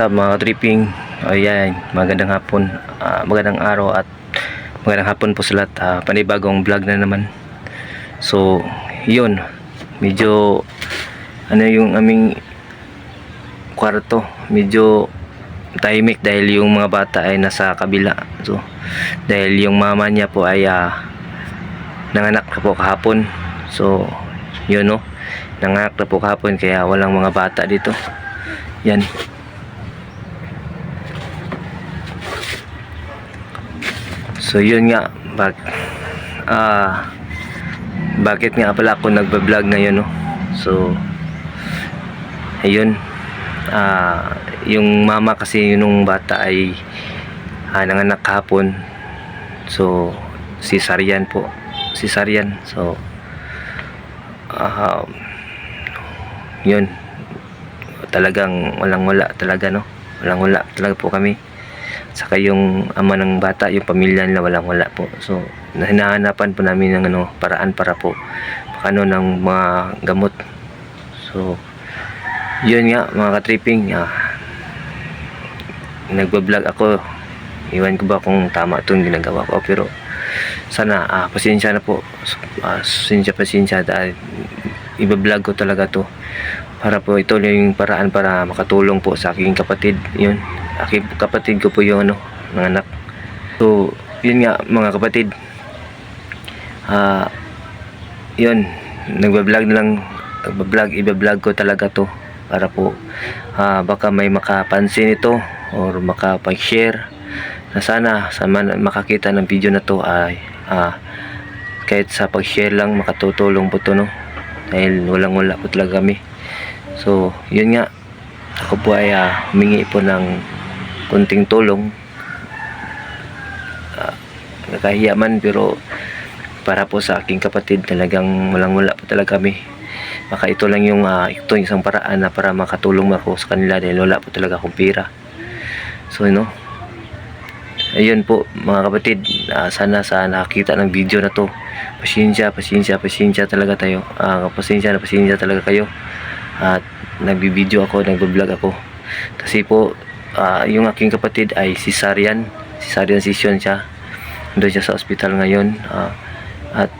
Sa mga tripping, ayan, magandang hapon, ah, magandang araw at magandang hapon po sa lahat. Ah, panibagong vlog na naman. So, yun, medyo ano yung aming kwarto, medyo tahimik dahil yung mga bata ay nasa kabila. So, dahil yung mama niya po ay ah, nanganak na po kahapon. So, yun no, nanganak na po kahapon kaya walang mga bata dito. Yan. So yun nga bak ah bakit nga pala ako nagba-vlog ngayon no. So ayun ah yung mama kasi nung bata ay ah, nanganak kahapon. So cesarean po. Cesarean. So ah yun talagang walang wala talaga no. Walang wala talaga po kami saka yung ama ng bata, yung pamilya nila walang wala po. So, hinahanapan po namin ng ano, paraan para po ano ng mga gamot. So, yun nga mga ka-tripping, ah, nagbablog ako. Iwan ko ba kung tama itong ginagawa ko. Pero, sana, ah, pasensya na po. Ah, pasensya, pasensya dahil ibablog ko talaga to para po ito yung paraan para makatulong po sa aking kapatid. Yun aking kapatid ko po yung ano ng anak. So yun nga mga kapatid. Ah yun nagbablog na lang nagbablog ibablog ko talaga to para po ah, baka may makapansin ito or makapag-share. Na sana sa man makakita ng video na to ay ah, kahit sa pag-share lang makatutulong po to no? Dahil walang wala po talaga kami so yun nga. Ako po ay ah, humingi po ng kunting tulong. Ah, nakahiya man pero para po sa aking kapatid talagang walang wala po talaga kami. Baka ito lang yung ah, ito yung isang paraan na para makatulong ako sa kanila dahil wala po talaga akong pira so you know ayun po mga kapatid. Ah, sana sa nakakita ng video na to. Pasensya pasensya pasensya talaga tayo. Ah, pasensya na pasensya talaga kayo at nagbibideo ako nagbablog ako. Kasi po ah, yung aking kapatid ay cesarean cesarean session siya. Doon siya sa ospital ngayon Ah, at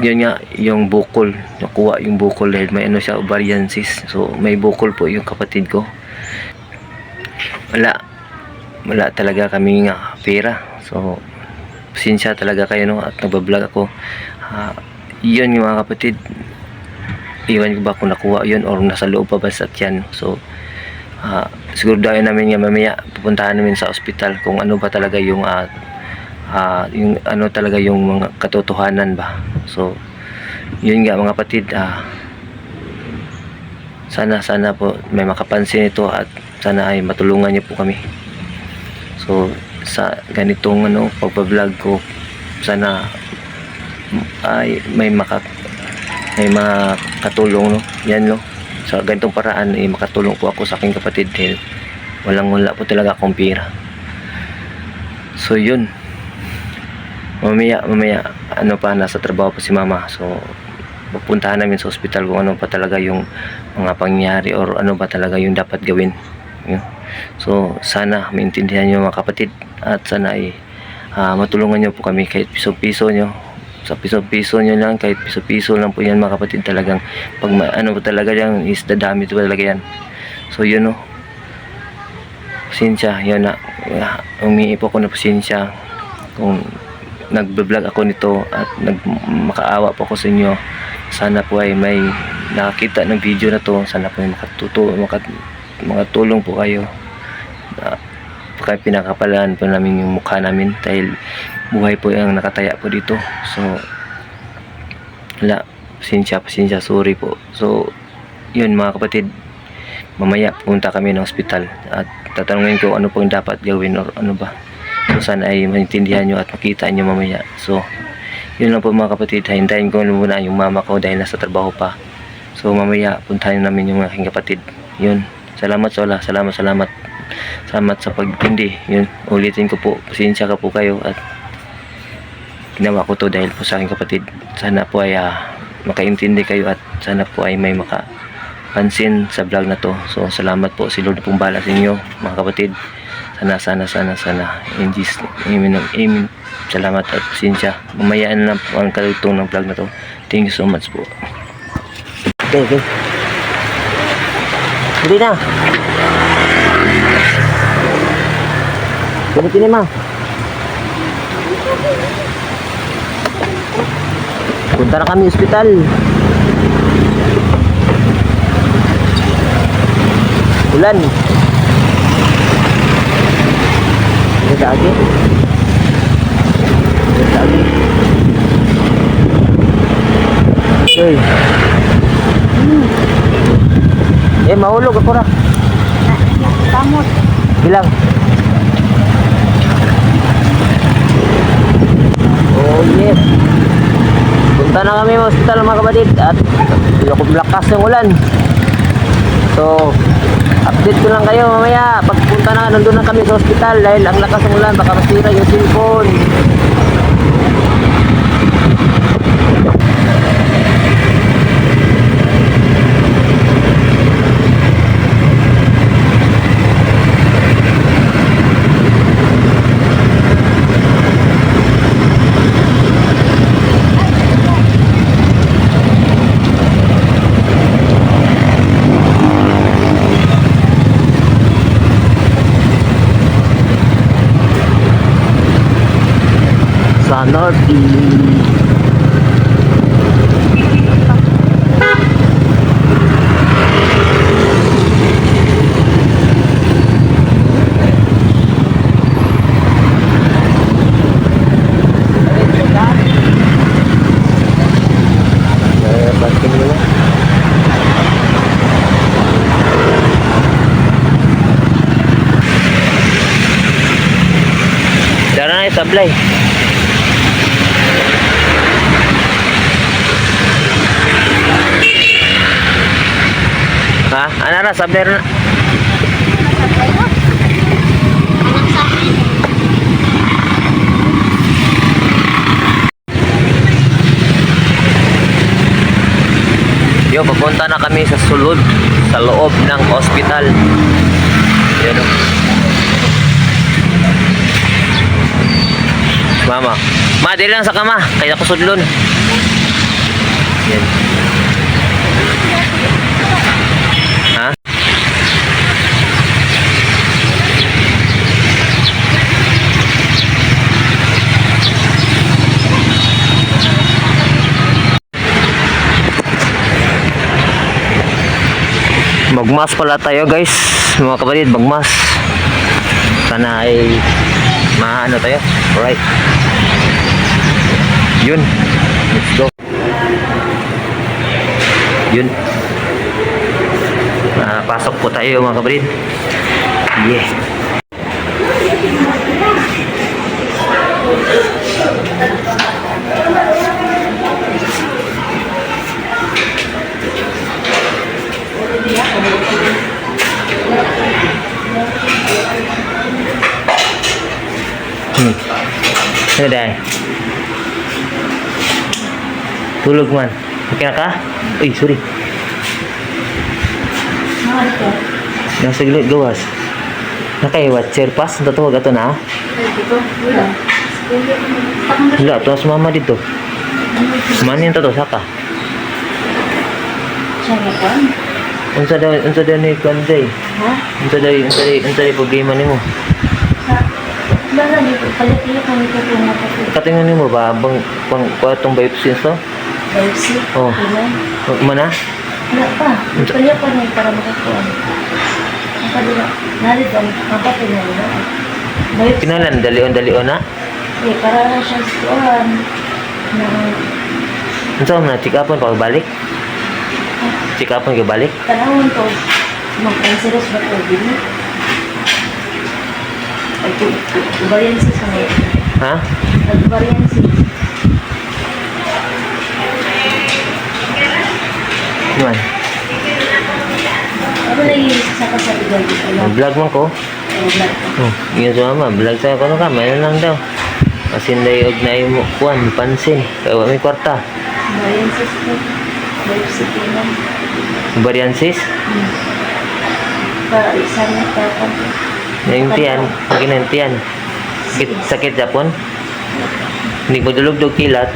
yun nga yung bukol. Nakuha yung bukol dahil may ano siya ovarian cyst so may bukol po yung kapatid ko. Wala. Wala talaga kami nga pera. So pasensya talaga kayo no? At nagbablog ako. Ah, yun yung mga kapatid iwan ko ba kung nakuha yun or nasa loob pa ba sa tiyan. So ah siguro dahil namin nga mamaya pupuntahan namin sa ospital kung ano ba talaga yung ah, ah, yung ano talaga yung mga katotohanan ba. So yun nga mga kapatid ah sana sana po may makapansin ito at sana ay matulungan niyo po kami. So sa ganitong ano pagpa-vlog ko sana ay may maka may makatulong no? Yan no? Sa ganitong paraan ay makatulong po ako sa aking kapatid dahil walang wala po talaga akong pera so yun. Mamaya mamaya ano pa nasa trabaho pa si mama. So pupuntahan namin sa ospital kung ano pa talaga yung mga pangyari or ano ba talaga yung dapat gawin Yun. so sana maintindihan nyo mga kapatid at sana ay ah, matulungan nyo po kami kahit piso-piso nyo sa piso-piso nyo lang kahit piso-piso lang po yan mga kapatid talagang pag ma- ano po talaga yan is dadami po talaga yan. So yun no pasensya yun na Ah, umiipo ako na pasensya kung nagbe-vlog ako nito at nag makaawa po ako sa inyo. Sana po ay may nakakita ng video na to. Sana po ay makatuto makat, makatulong po kayo. Na kaya pinakapalaan po namin yung mukha namin dahil buhay po yung nakataya po dito. So wala. Pasensya pasensya. Sorry po. So yun mga kapatid. Mamaya punta kami ng ospital. At tatanungin ko ano pong dapat gawin or ano ba. So sana ay maintindihan nyo at makita nyo mamaya. So yun lang po mga kapatid. Hintayin ko muna yung mama ko dahil nasa trabaho pa. So mamaya puntahan namin yung aking kapatid. Yun. Salamat sa wala salamat salamat salamat sa pagtindi yun ulitin ko po pasensya ka po kayo at ginawa ko to dahil po sa aking kapatid sana po ay ah, makaintindi kayo at sana po ay may maka pansin sa vlog na to. So salamat po si Lord pong bala sa inyo mga kapatid. Sana sana sana sana in Jesus amen and amen. Salamat at sinsya. Mamaya na po ang kalutong ng vlog na to. Thank you so much po. Okay, okay. Hindi na. Ganito ni ma. Punta na kami ospital. Ulan. Akin? Ano sa akin? Okay. Eh, mahulog ako na. Kamot. Bilang. Oh, yes. Punta na kami sa hospital mga kapatid at lakas ng ulan. So, update ko lang kayo mamaya. Pagpunta na, nandun na kami sa hospital dahil ang lakas ng ulan, baka masira yung cellphone. Sa Northeast. Sablay. Na? Sablay na. Yo, papunta na kami sa sulod sa loob ng ospital. Yan o. Mama. Ma, lang sa kama. Kaya ko sudlon. Yan. Magmas pala tayo guys. Mga kapatid, magmas Sana ay Maano tayo. Alright. Yun. Let's go. Yun. Ah, Pasok po tayo mga kapatid. Yeah. Hmm. Ano dahil? Tulog man. Okay na ka? Uy, sorry. Nasa gilid gawas. Nakaiwat, chair pass. Tatawag ato na. Wala. Ito na sumama dito. Sumama yung tato, saka. Unsa daw, unsa daw ni Kanday. Ha? Unsa daw, unsa daw, unsa daw problema nimo. Bala kami ko kung nakapit. Katingan nimo ba bang pang kwatong biopsy to? Biopsy. Oh. Ilan? Mana? Wala pa. Palit pa niya para makakuha. Ang kadila. Nalit ang kapatid na wala. Biopsy. Kinalan dalion dalion na. Eh, para na siya sa kuhan. Na... Unsa man check upon pagbalik? Check upon ka balik? Tanawin ko. Mag-cancerous ba ito? Dili. Sa mga. Ha? Nag-variancy. Man. Ano na yung sa kasabigan. Vlog man ko. Vlog ko. Oh, yun sa mama, vlog sa kono ka, mayroon lang daw. Kasi hindi og na mo kuan pansin. Kaya wa may kwarta. Variancy sa Biopsy ko lang. Variances? Para isa na tapos. Yung tiyan, pag ng tiyan. Sakit, sakit Japon? Hindi mo dulog-dog kilat?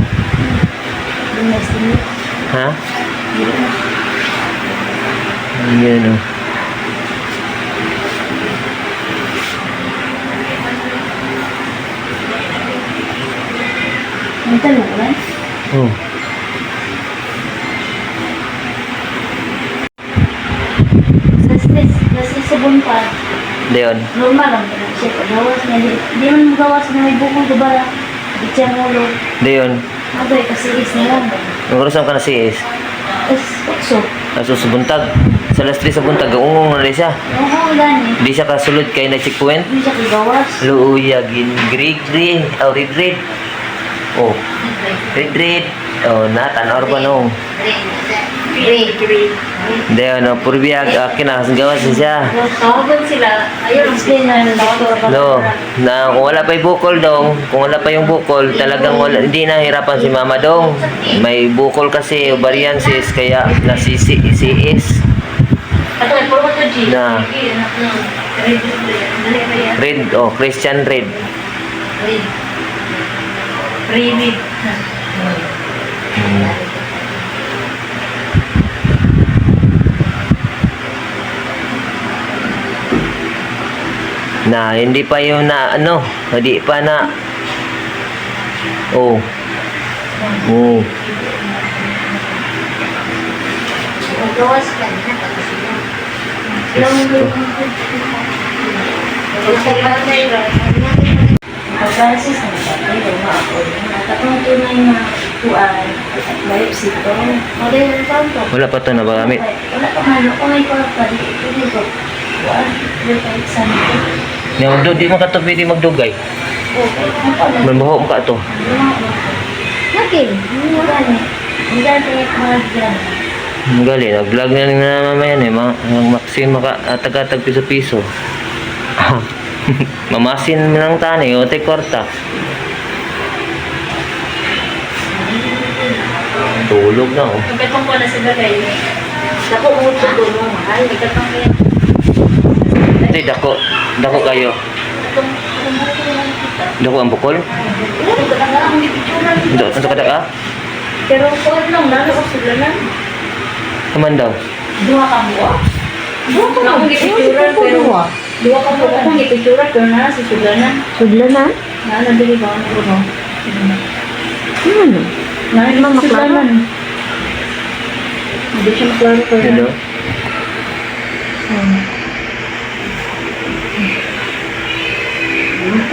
Domestic. Ha? Yan o. Ang tanong ba? Oh. Sa stress, kasi sa bunta, Leon. normal lang siya. Pagawas na, di, di man magawas na may bukong gabara. Di siya mulo. Leon. Adoy, kasi is na lang. Ang oras ka na si Is. Tapos, so, Aso sa buntag. Sa last three sa buntag, ungong na rin siya. haulan eh, Di siya kasulod kay na checkpoint. hindi siya kagawas. Luya, gin, grig, grig. Oh, red, red. Oh, red. Oh, natan, or ba no? Green, green. Hindi, ano, purbiyag, akin na, gawas siya. Tawagan sila, ayun, explain na doktor. No, na kung wala pa yung bukol dong, kung wala pa yung bukol, talagang wala, hindi nahirapan si mama dong. May bukol kasi, variances, kaya nasisiis. Na. Red, oh, Christian Red. Read. Read. Na, hindi pa yung na, ano, hindi pa na, oh, oh, ka na. Ang sabi, luma ako. Nakatong tunay na kuan at biopsy ko. Wala yung tanto. wala pa to na magamit. Wala pa man. Kung may pa pa, di hindi ko. Kuan, yung pa exam ko. Nga, do, di mo ka to pwede magdugay. Okay. Mabaho mo ka to. Dyan. Ang gali, nag-vlog na rin na mamaya eh. Ma ang maxim maka ah, tagatag piso-piso. Mamasin mo ng tani, o te kwarta. Tulog na oh. Pagkatong ko na sila kayo. Ako mo ito tulong. Mahal, pagkatong ko yan. Hindi, dako. Dako kayo. Dako ang bukol. Dako, ang sakada ka? Pero kuwan lang, lalo ko sila na. Kaman daw. Dua ka buwa. Dua ka buwa. gipicturan pero dua ka buwa kung gipicturan pero na si Sudlanan. Sudlanan? Na nabili ba ano no? Ano? Na Mama, si Sudlanan. Hindi siya maklaro pero Hello? Hmm.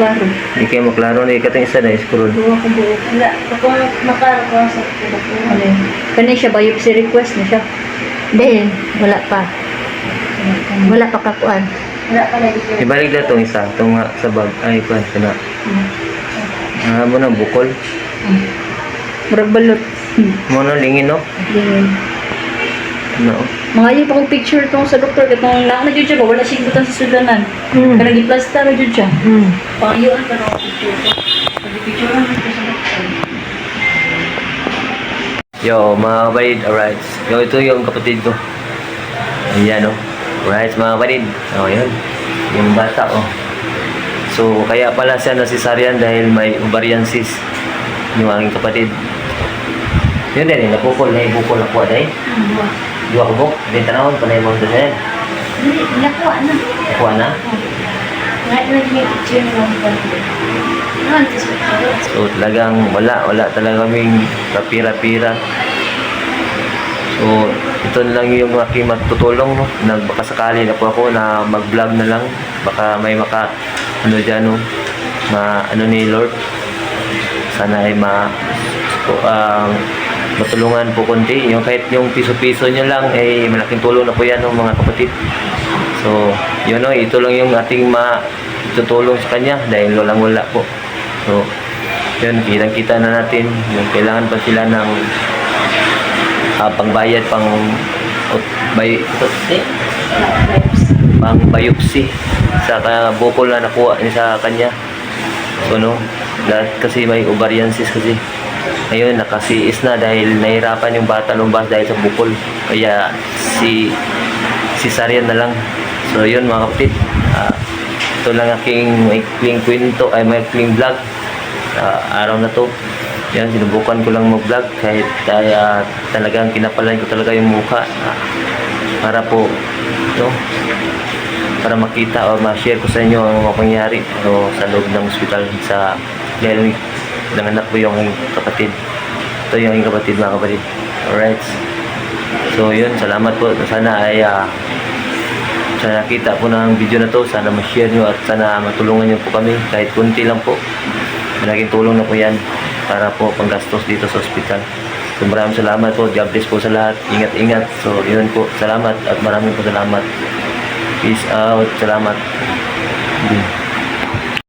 Maklaro. Hindi kayo maklaro na ikatang isa na scroll. Dua ka buwa. Wala. Kung maklaro ko sa Ano yun? Kani siya biopsy request na siya. Hindi, wala pa. Wala pa kakuan. Wala pa lagi. Ibalik na itong isa. Itong nga sa bag. Ay, kwan. Kana. Ah, mo na bukol. Murag balot. Mo na lingin no? Dingin. No. Mga yun pa kong picture tong sa doktor katong na na jud siya ba wala siya ibutan sa sudanan. Hmm. Kana giplasta ra jud siya. Hmm. Pangayoan pa ng picture ko. Pag picture ra ko sa doktor. Yo, mga kapatid, alright. Yo, ito yung kapatid ko. Ayan, oh. Alright, mga kapatid. Oh, yun. Yung bata, oh. So, kaya pala siya nasisaryan dahil may ovarian cyst yung aking kapatid. Yun din, eh, napukol na ibukol ako dahil. Dua ko buk, din tanawon, panay mo doon yan. Hindi nakuha na. Kuha na. Kahit na may picture na lang pa. Sa picture. So, talagang wala, wala talaga kaming kapira-pira. So, ito na lang yung aking matutulong, no? Nagbaka sakali na po ako na mag-vlog na lang. Baka may maka, ano dyan, no? Ma, ano ni Lord. Sana ay ma, po, ang matulungan po konti. Yung kahit yung piso-piso nyo lang, ay malaking tulong na po yan, no, mga kapatid. So, yun, no? Ito lang yung ating matutulong sa kanya dahil walang wala po. So, yun, kitang-kita na natin yung kailangan pa sila ng ah, pangbayad, pang ot, bay, eh, pang biopsy sa ka, bukol na nakuha sa kanya. So, no, dahil kasi may ovarian cyst kasi. Ngayon, nakasiis na dahil nahirapan yung bata lumbas dahil sa bukol. Kaya si cesarean na lang. So yun mga kapatid. ah, ito lang aking maikling kwento ay maikling vlog. sa araw na to. Yan, sinubukan ko lang mag-vlog kahit kaya talagang kinapalan ko talaga yung mukha. ah, para po, no, para makita o ma-share ko sa inyo ang mga pangyari no, sa loob ng hospital sa dahil nanganak ko yung kapatid. Ito yung aking kapatid mga kapatid. Alright. So yun, salamat po. Sana ay ah, sana nakita po ng video na to. Sana ma-share nyo at sana matulungan nyo po kami. Kahit kunti lang po. Malaking tulong na po yan para po panggastos dito sa ospital. So maraming salamat po. God bless po sa lahat. Ingat-ingat. So yun po. Salamat at maraming po salamat. Peace out. Salamat. Din.